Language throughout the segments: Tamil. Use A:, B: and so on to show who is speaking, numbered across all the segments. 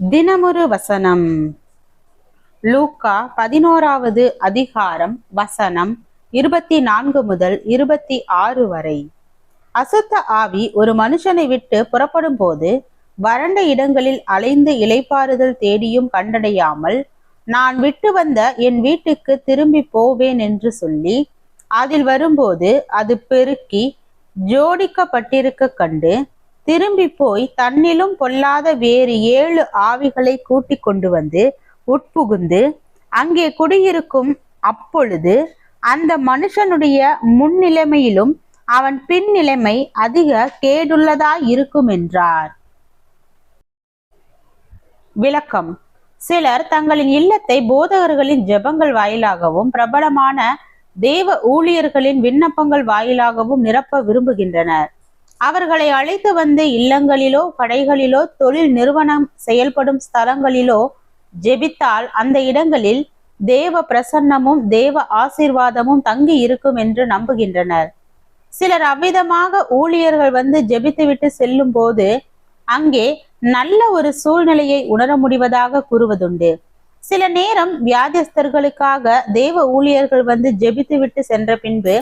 A: தினமொரு வசனம். லூக்கா பதினோராவது அதிகாரம் வசனம் இருபத்தி நான்கு முதல் இருபத்தி ஆறு வரை. அசுத்த ஆவி ஒரு மனுஷனை விட்டு புறப்படும் போது வறண்ட இடங்களில் அலைந்து இலைப்பாறுதல் தேடியும் கண்டடையாமல் நான் விட்டு வந்த என் வீட்டுக்கு திரும்பி போவேன் என்று சொல்லி அதில் வரும்போது அது பெருக்கி ஜோடிக்கப்பட்டிருக்க கண்டு திரும்பி போய் தன்னிலும் பொல்லாத வேறு ஏழு ஆவிகளை கூட்டிக் கொண்டு வந்து உட்புகுந்து அங்கே குடியிருக்கும் அப்பொழுது அந்த மனுஷனுடைய முன்னிலைமையிலும் அவன் பின் நிலைமை அதிக கேடுள்ளதாய் இருக்கும் என்றார் விளக்கம். சிலர் தங்களின் இல்லத்தை போதகர்களின் ஜெபங்கள் வாயிலாகவும் பிரபலமான தேவ ஊழியர்களின் விண்ணப்பங்கள் வாயிலாகவும் நிரப்ப விரும்புகின்றனர். அவர்களை அழைத்து வந்து இல்லங்களிலோ கடைகளிலோ தொழில் நிறுவனம் செயல்படும் ஸ்தலங்களிலோ ஜெபித்தால் அந்த இடங்களில் தேவ பிரசன்னமும் தேவ ஆசிர்வாதமும் தங்கி இருக்கும் என்று நம்புகின்றனர். சிலர் அவ்விதமாக ஊழியர்கள் வந்து ஜெபித்துவிட்டு செல்லும் போது அங்கே நல்ல ஒரு சூழ்நிலையை உணர முடிவதாக கூறுவதுண்டு. சில நேரம் வியாதிஸ்தர்களுக்காக தேவ ஊழியர்கள் வந்து ஜெபித்துவிட்டு சென்ற பின்பு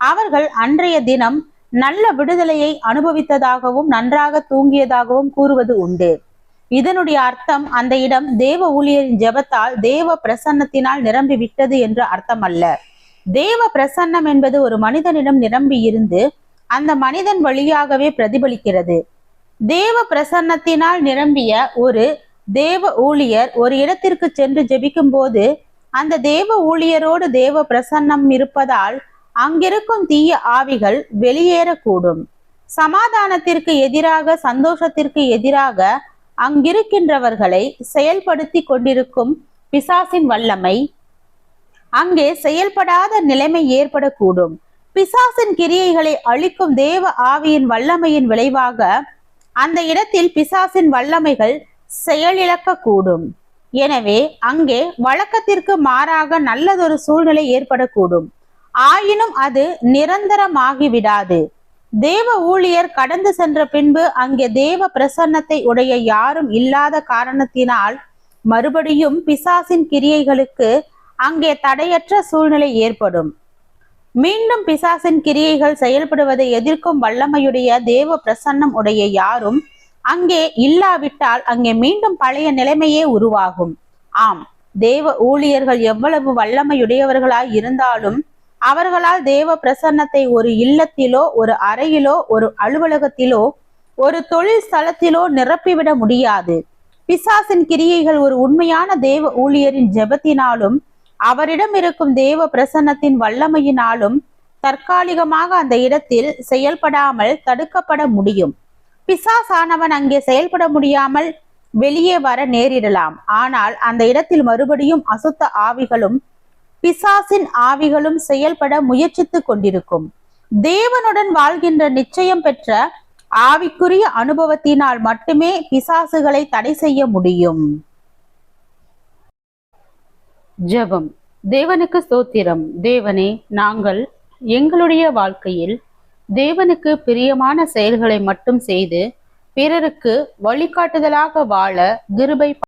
A: அவர்கள் அன்றைய தினம் நல்ல விடுதலையை அனுபவித்ததாகவும் நன்றாக தூங்கியதாகவும் கூறுவது உண்டு. இதனுடைய அர்த்தம் அந்த இடம் தேவ ஊழியரின் ஜெபத்தால் தேவ பிரசன்னத்தினால் நிரம்பி விட்டது என்று அர்த்தம் அல்ல தேவ பிரசன்னம் என்பது ஒரு மனிதனிடம் நிரம்பி இருந்து அந்த மனிதன் வழியாகவே பிரதிபலிக்கிறது. தேவ பிரசன்னத்தினால் நிரம்பிய ஒரு தேவ ஊழியர் ஒரு இடத்திற்கு சென்று ஜெபிக்கும் போது அந்த தேவ ஊழியரோடு தேவ பிரசன்னம் இருப்பதால் அங்கிருக்கும் தீய ஆவிகள் வெளியேறக்கூடும். சமாதானத்திற்கு எதிராக சந்தோஷத்திற்கு எதிராக அங்கிருக்கின்றவர்களை செயல்படுத்தி கொண்டிருக்கும் பிசாசின் வல்லமை அங்கே செயல்படாத நிலைமை ஏற்படக்கூடும். பிசாசின் கிரியைகளை அழிக்கும் தேவ ஆவியின் வல்லமையின் விளைவாக அந்த இடத்தில் பிசாசின் வல்லமைகள் செயலிழக்கக்கூடும். எனவே அங்கே வழக்கத்திற்கு மாறாக நல்லதொரு சூழ்நிலை ஏற்படக்கூடும். ஆயினும் அது நிரந்தரமாகிவிடாது. தேவ ஊழியர் கடந்து சென்ற பின்பு அங்கே தேவ பிரசன்னத்தை உடைய யாரும் இல்லாத காரணத்தினால் மறுபடியும் பிசாசின் கிரியைகளுக்கு அங்கே தடையற்ற சூழ்நிலை ஏற்படும். மீண்டும் பிசாசின் கிரியைகள் செயல்படுவதை எதிர்க்கும் வல்லமையுடைய தேவ பிரசன்னம் உடைய யாரும் அங்கே இல்லாவிட்டால் அங்கே மீண்டும் பழைய நிலைமையே உருவாகும். ஆம் தேவ ஊழியர்கள் எவ்வளவு வல்லமையுடையவர்களாய் இருந்தாலும் அவர்களால் தேவ பிரசன்னத்தை ஒரு இல்லத்திலோ ஒரு அறையிலோ ஒரு அலுவலகத்திலோ ஒரு தொழில் ஸ்தலத்திலோ நிரப்பிவிட முடியாது. பிசாசின் கிரியைகள் ஒரு உண்மையான தேவ ஊழியரின் ஜெபத்தினாலும் அவரிடம் இருக்கும் தேவ பிரசன்னத்தின் வல்லமையினாலும் தற்காலிகமாக அந்த இடத்தில் செயல்படாமல் தடுக்கப்பட முடியும். பிசாசானவன் அங்கே செயல்பட முடியாமல் வெளியே வர நேரிடலாம். ஆனால் அந்த இடத்தில் மறுபடியும் அசுத்த ஆவிகளும் பிசாசின் ஆவிகளும் செயல்பட முயற்சித்துக் கொண்டிருக்கும். தேவனுடன் வாழ்கின்ற நிச்சயம் பெற்ற ஆவிக்குரிய அனுபவத்தினால் மட்டுமே பிசாசுகளை தடை செய்ய முடியும். ஜெபம். தேவனுக்கு ஸ்தோத்திரம். தேவனே நாங்கள் எங்களுடைய வாழ்க்கையில் தேவனுக்கு பிரியமான செயல்களை மட்டும் செய்து பிறருக்கு வழிகாட்டுதலாக வாழ கிருபை